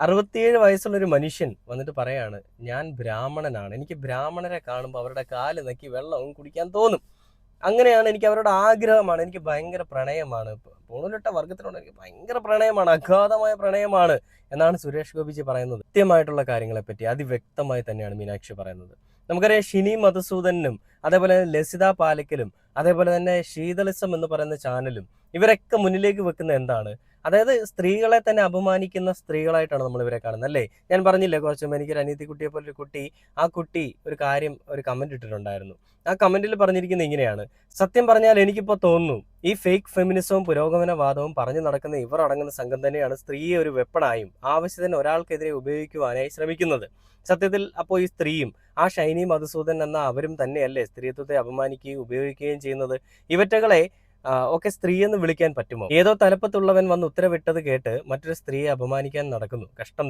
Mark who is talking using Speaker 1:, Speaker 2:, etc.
Speaker 1: അറുപത്തിയേഴ് വയസ്സുള്ള ഒരു മനുഷ്യൻ വന്നിട്ട് പറയാണ് ഞാൻ ബ്രാഹ്മണനാണ്. എനിക്ക് ബ്രാഹ്മണരെ കാണുമ്പോൾ അവരുടെ കാൽ നക്കി വെള്ളവും കുടിക്കാൻ തോന്നും. അങ്ങനെയാണ് എനിക്ക് അവരുടെ ആഗ്രഹമാണ്. എനിക്ക് ഭയങ്കര പ്രണയമാണ്. പൂണുലിട്ട വർഗത്തിനോട് എനിക്ക് ഭയങ്കര പ്രണയമാണ്. അഗാധമായ പ്രണയമാണ്. എന്നാണ് സുരേഷ് ഗോപിജി പറയുന്നത്. കൃത്യമായിട്ടുള്ള കാര്യങ്ങളെ പറ്റി അതിവ്യക്തമായി തന്നെയാണ് മീനാക്ഷി പറയുന്നത്. നമുക്കറിയാം ഷിനി മധുസൂദനും അതേപോലെ ലസിത പാലക്കലും അതേപോലെ തന്നെ ശീതളിസം എന്ന് പറയുന്ന ചാനലും ഇവരൊക്കെ മുന്നിലേക്ക് വെക്കുന്ന എന്താണ്? അതായത് സ്ത്രീകളെ തന്നെ അപമാനിക്കുന്ന സ്ത്രീകളായിട്ടാണ് നമ്മൾ ഇവരെ കാണുന്നത് അല്ലേ? ഞാൻ പറഞ്ഞില്ലേ കുറച്ച് മുമ്പ് എനിക്കൊരു അനീതി കുട്ടിയെ പോലെ ഒരു കുട്ടി ആ കുട്ടി ഒരു കാര്യം ഒരു കമന്റ് ഇട്ടിട്ടുണ്ടായിരുന്നു. ആ കമന്റിൽ പറഞ്ഞിരിക്കുന്നത് ഇങ്ങനെയാണ്. സത്യം പറഞ്ഞാൽ എനിക്കിപ്പോൾ തോന്നുന്നു ഈ ഫേക്ക് ഫെമിനിസവും പുരോഗമനവാദവും പറഞ്ഞു നടക്കുന്ന ഇവർ അടങ്ങുന്ന സംഘം തന്നെയാണ് സ്ത്രീയെ ഒരു വെപ്പണായും ആവശ്യത്തിന് ഒരാൾക്കെതിരെ ഉപയോഗിക്കുവാനായി ശ്രമിക്കുന്നത്. സത്യത്തിൽ അപ്പോൾ ഈ സ്ത്രീയും ആ ഷൈനി മധുസൂദൻ എന്ന അവരും തന്നെയല്ലേ സ്ത്രീത്വത്തെ അപമാനിക്കുകയും ഉപയോഗിക്കുകയും ചെയ്യുന്നത്? ഇവറ്റകളെ ഒക്കെ സ്ത്രീ എന്ന് വിളിക്കാൻ പറ്റുമോ? ഏതോ തലപ്പത്തുള്ളവൻ വന്ന് ഉത്തരവിട്ടത് കേട്ട് മറ്റൊരു സ്ത്രീയെ അപമാനിക്കാൻ നടക്കുന്നു. കഷ്ടം